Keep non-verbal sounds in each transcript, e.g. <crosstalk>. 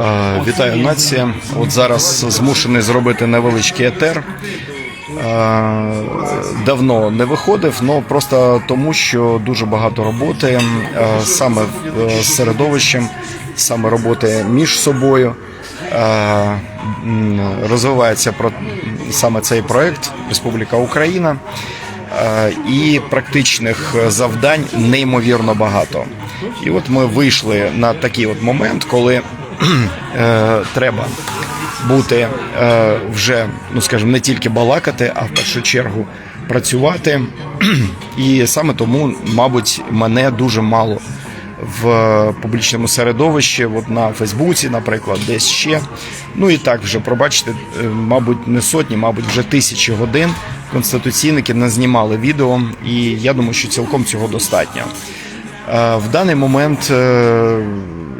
Е, Вітаю нація. От зараз змушений зробити невеличкий етер. Е, Давно не виходив, але просто тому, що дуже багато роботи е, саме з середовищем, саме роботи між собою. Розвивається саме цей проект Республіка Україна. І практичних завдань неймовірно багато. І от ми вийшли на такий от момент, коли <clears throat> е, треба бути е, вже, ну скажімо, не тільки балакати, а в першу чергу працювати. І саме тому, мабуть, мене дуже мало в публічному середовищі, от на Фейсбуці, наприклад, десь ще. Ну і так вже пробачте, е, мабуть, не сотні, мабуть, вже тисячі годин конституційники назнімали відео, і я думаю, що цілком цього достатньо. Е, В даний момент е,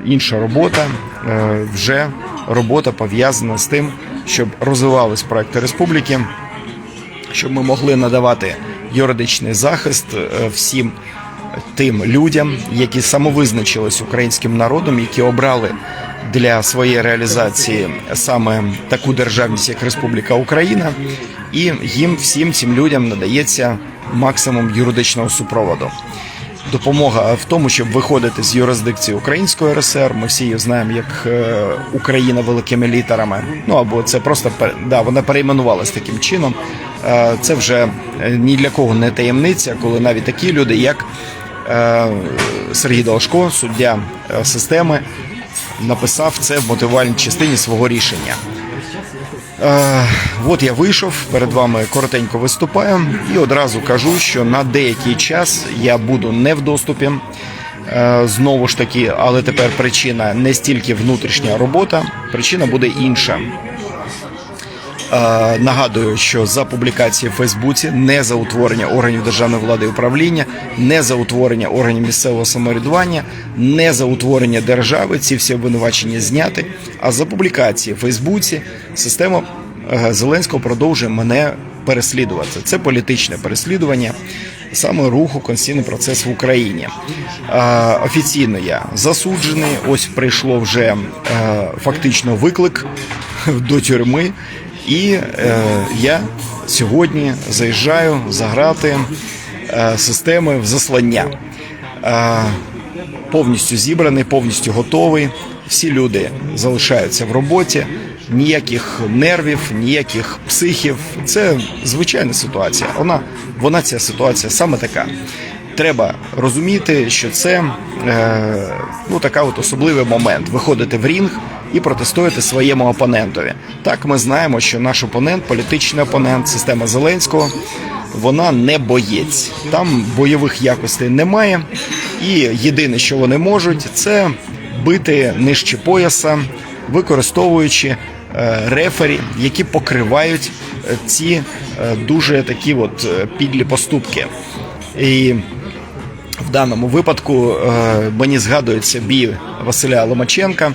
інша робота, е, вже робота пов'язана з тим, щоб розвивались проекти республіки, щоб ми могли надавати юридичний захист всім тим людям, які самовизначились українським народом, які обрали для своєї реалізації саме таку державність, як Республіка Україна, і їм всім цим людям надається максимум юридичного супроводу. Допомога в тому, щоб виходити з юрисдикції Української РСР. Ми всі її знаємо як е, Україна великими літерами. Ну або це просто да, вона перейменувалась таким чином. Е, Це вже е, ні для кого не таємниця, коли навіть такі люди, як Сергій Должко, суддя системи, написав це в мотивувальній частині свого рішення. От я вийшов перед вами коротенько виступаю і одразу кажу, що на деякий час я буду не в доступі. Е, Знову ж таки, але тепер причина не стільки внутрішня робота, причина буде інша. Е, Нагадую, що за публікації в Фейсбуці не за утворення органів державної влади і управління, не за утворення органів місцевого самоврядування, не за утворення держави. Ці всі обвинувачення зняти. А за публікації в Фейсбуці система е, Зеленського продовжує мене переслідувати. Це політичне переслідування саме руху конституційний процес в Україні. Е, Офіційно я засуджений. Ось прийшло вже фактично виклик <laughs> до тюрми. І е, я сьогодні заїжджаю заграти е, системи в заслання. Е, повністю зібраний, повністю готовий. Всі люди залишаються в роботі, ніяких нервів, ніяких психів. Це звичайна ситуація. Вона, вона ця ситуація саме така. Треба розуміти, що це е, ну така от особливий момент виходити в рінг і протистояти своєму опонентові. Так ми знаємо, що наш опонент, політичний опонент, система Зеленського, вона не боєць. Там бойових якостей немає, і єдине, що вони можуть, це бити нижче пояса, використовуючи е, рефері, які покривають е, ці е, дуже такі от підлі поступки. І в даному випадку мені згадується бій Василя Ломаченка,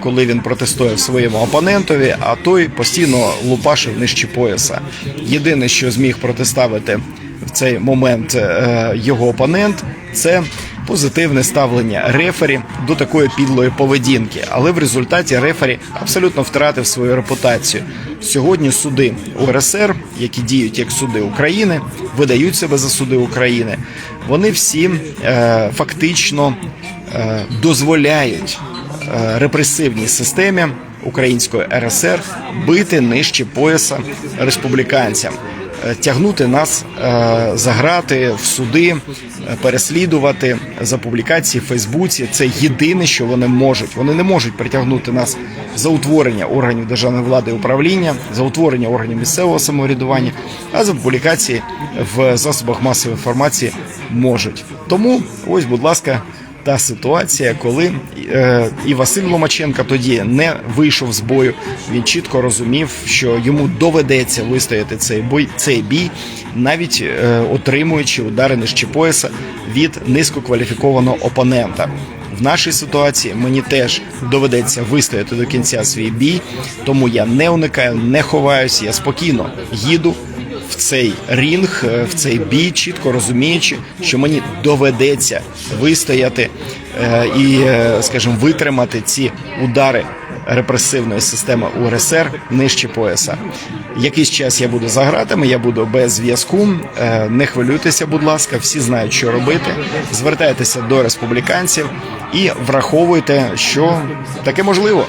коли він протестує своєму опонентові, а той постійно лупашив нижче пояса. Єдине, що зміг протиставити в цей момент е, його опонент, це позитивне ставлення рефері до такої підлої поведінки. Але в результаті рефері абсолютно втратив свою репутацію. Сьогодні суди УРСР, які діють як суди України, видають себе за суди України. Вони всі е, фактично е, дозволяють е, репресивній системі української РСР бити нижче пояса республіканцям. е, Тягнути нас е, за грати в суди, е, переслідувати за публікації в Фейсбуці. Це єдине, що вони можуть. Вони не можуть притягнути нас за утворення органів державної влади і управління, за утворення органів місцевого самоврядування, а за публікації в засобах масової інформації можуть. Тому ось, будь ласка, та ситуація, коли е, і Василь Ломаченко тоді не вийшов з бою. Він чітко розумів, що йому доведеться вистояти цей бой, цей бій, навіть е, отримуючи удари нижче пояса від низькокваліфікованого опонента. В нашій ситуації мені теж доведеться вистояти до кінця свій бій, тому я не уникаю, не ховаюся. Я спокійно їду в цей рінг, е, в цей бій, чітко розуміючи, що мені доведеться вистояти е, і, е, скажімо, витримати ці удари репресивної системи УРСР нижче пояса. Якийсь час я буду за гратами, я буду без зв'язку. Не хвилюйтеся, будь ласка, всі знають, що робити. Звертайтеся до республіканців і враховуйте, що таке можливо.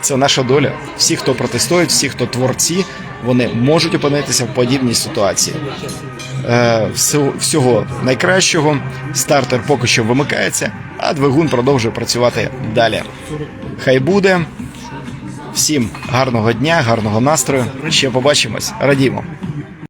Це наша доля. Всі, хто протестують, всі, хто творці, вони можуть опинитися в подібній ситуації. Е, всього, найкращого. Стартер поки що вимикається, а двигун продовжує працювати далі. Хай буде. Всім гарного дня, гарного настрою. Ще побачимось. Радімо.